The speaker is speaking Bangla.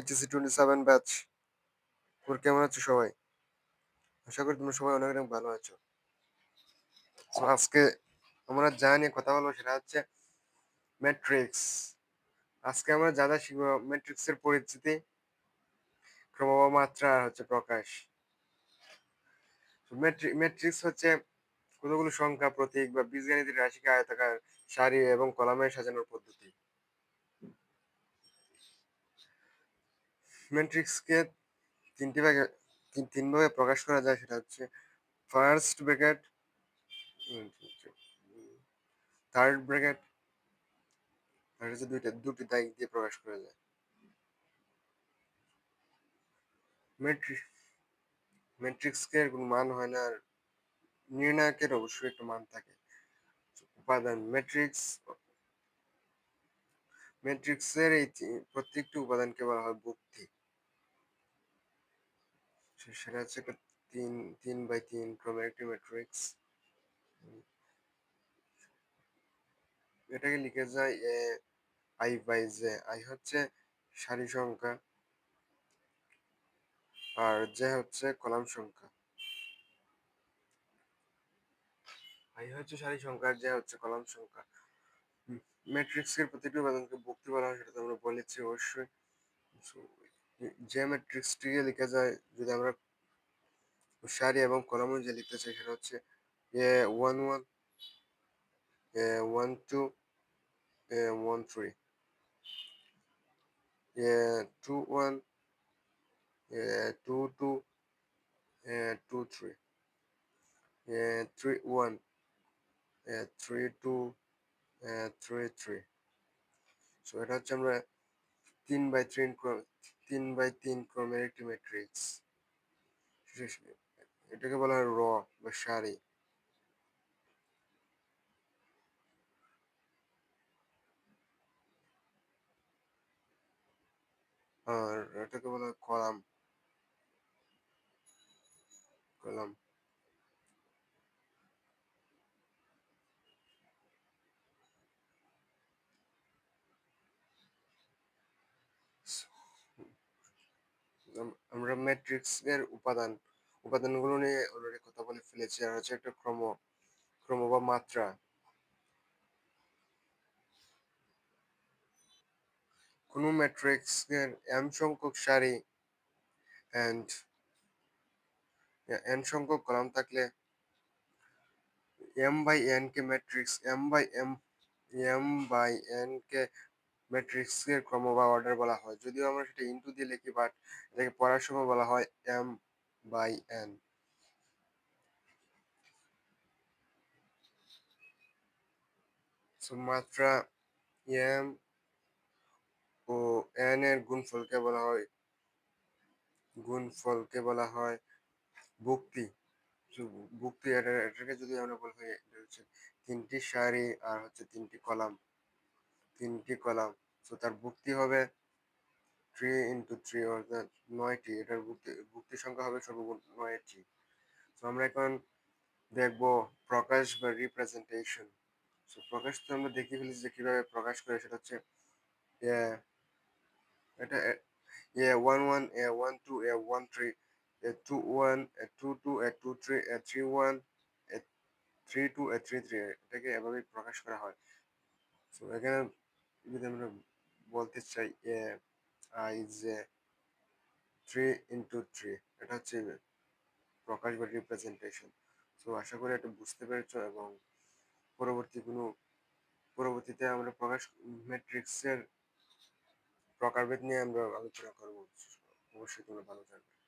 এইচএসসি টোয়েন্টি সেভেন ব্যাচ তোর কেমন আছো সবাই? আশা করি তোমরা সবাই অনেক অনেক ভালো আছো। আজকে আমরা যা নিয়ে কথা বলব সেটা হচ্ছে ম্যাট্রিক্স আজকে আমরা যা যা শিখব পরিচিতি হচ্ছে প্রকাশ। ম্যাট্রিক্স হচ্ছে কতগুলো সংখ্যা, প্রতীক বা বীজগণিতের রাশিকে আয়তাকার সারি এবং কলামে সাজানোর পদ্ধতি। ম্যাট্রিক্সকে তিনটি ভাগে, তিন ভাবে প্রকাশ করা যায় সেটা হচ্ছে ফার্স্ট ব্র্যাকেট থার্ড ব্র্যাকেট আর হচ্ছে দুইটা, দুটি দাগ দিয়ে প্রকাশ করা যায়। ম্যাট্রিক্স ম্যাট্রিক্সকে কোনো মান হয় না, আর নির্ণায়কের অবশ্যই একটা মান থাকে। উপাদান ম্যাট্রিক্স ম্যাট্রিক্সের এই প্রত্যেকটি উপাদানকে বলা হয় বুদ্ধি সেটা হচ্ছে একটা তিন তিন বাই তিন ক্রমের ম্যাট্রিক্স এটাকে লিখে যায় A i by j i হচ্ছে সারি সংখ্যা, আর জে হচ্ছে কলাম সংখ্যা। আই হচ্ছে সারি সংখ্যা, আর জে হচ্ছে কলাম সংখ্যা। ম্যাট্রিক্সের প্রতিটি উপাদানকে ভক্তি বলা হয় সেটা তো আমরা বলেছি অবশ্যই। যে ম্যাট্রিক্সটিকে লিখা যায়, যদি আমরা সারি এবং কলাম অনুযায়ী লিখতে চাই, সেটা হচ্ছে A one one, A one two, A one three, A two one, A two two, A two three, A three one, A three two three three. So এটা হচ্ছে আমরা তিন বাই তিন তিন বাই তিন ক্রমের একটি ম্যাট্রিক্স এটাকে বলা হয় র বা সারি। আর এটাকে বলা হয় কলাম। কলাম। আমরা ম্যাট্রিক্স এর উপাদান, উপাদানগুলো নিয়ে অলরেডি কথা বলে ফেলেছি, আর হচ্ছে একটা ক্রম ক্রম বা মাত্রা। কোন ম্যাট্রিক্স এর এম সংখ্যক সারি এন্ড এন সংখ্যক কলাম থাকলে M by N K matrix m by m m by n K matrix এর ক্রম বা অর্ডার বলা হয়। যদিও আমরা সেটা ইনটু দিয়ে লিখি বাট এটাকে পড়ার সময় বলা হয় এম বাই এন মাত্রা এম ও এন এর গুণফলকে বলা হয়, গুণফলকে বলা হয় ভুক্তি। ভুক্তি এটা এটাকে যদি আমরা বলি হচ্ছে তিনটি সারি আর হচ্ছে তিনটি কলাম। তিনটি কলাম। সো তার ভুক্তি হবে থ্রি ইন্টু থ্রি অর্থাৎ নয়টি। এটার ভুক্তি ভুক্তি সংখ্যা হবে সর্বমোট নয়টি। সো আমরা এখন দেখব প্রকাশ বা রিপ্রেজেন্টেশন সো প্রকাশ তো আমরা দেখে ফেলেছি যে কীভাবে প্রকাশ করে, সেটা হচ্ছে এটা A one one A one two A one three A two one A two two A two three A three one A three two A three three এটাকে এভাবেই প্রকাশ করা হয়। সো এখানে যদি আমরা বলতে চাই, A, i, j three into three এটা হচ্ছে প্রকাশ বা রিপ্রেজেন্টেশন তো আশা করি এটা বুঝতে পেরেছ এবং পরবর্তী কোনো, পরবর্তীতে আমরা প্রকাশ ম্যাট্রিক্সের প্রকারভেদ নিয়ে আমরা আলোচনা করব। অবশ্যই তোমরা ভালো থাকবে।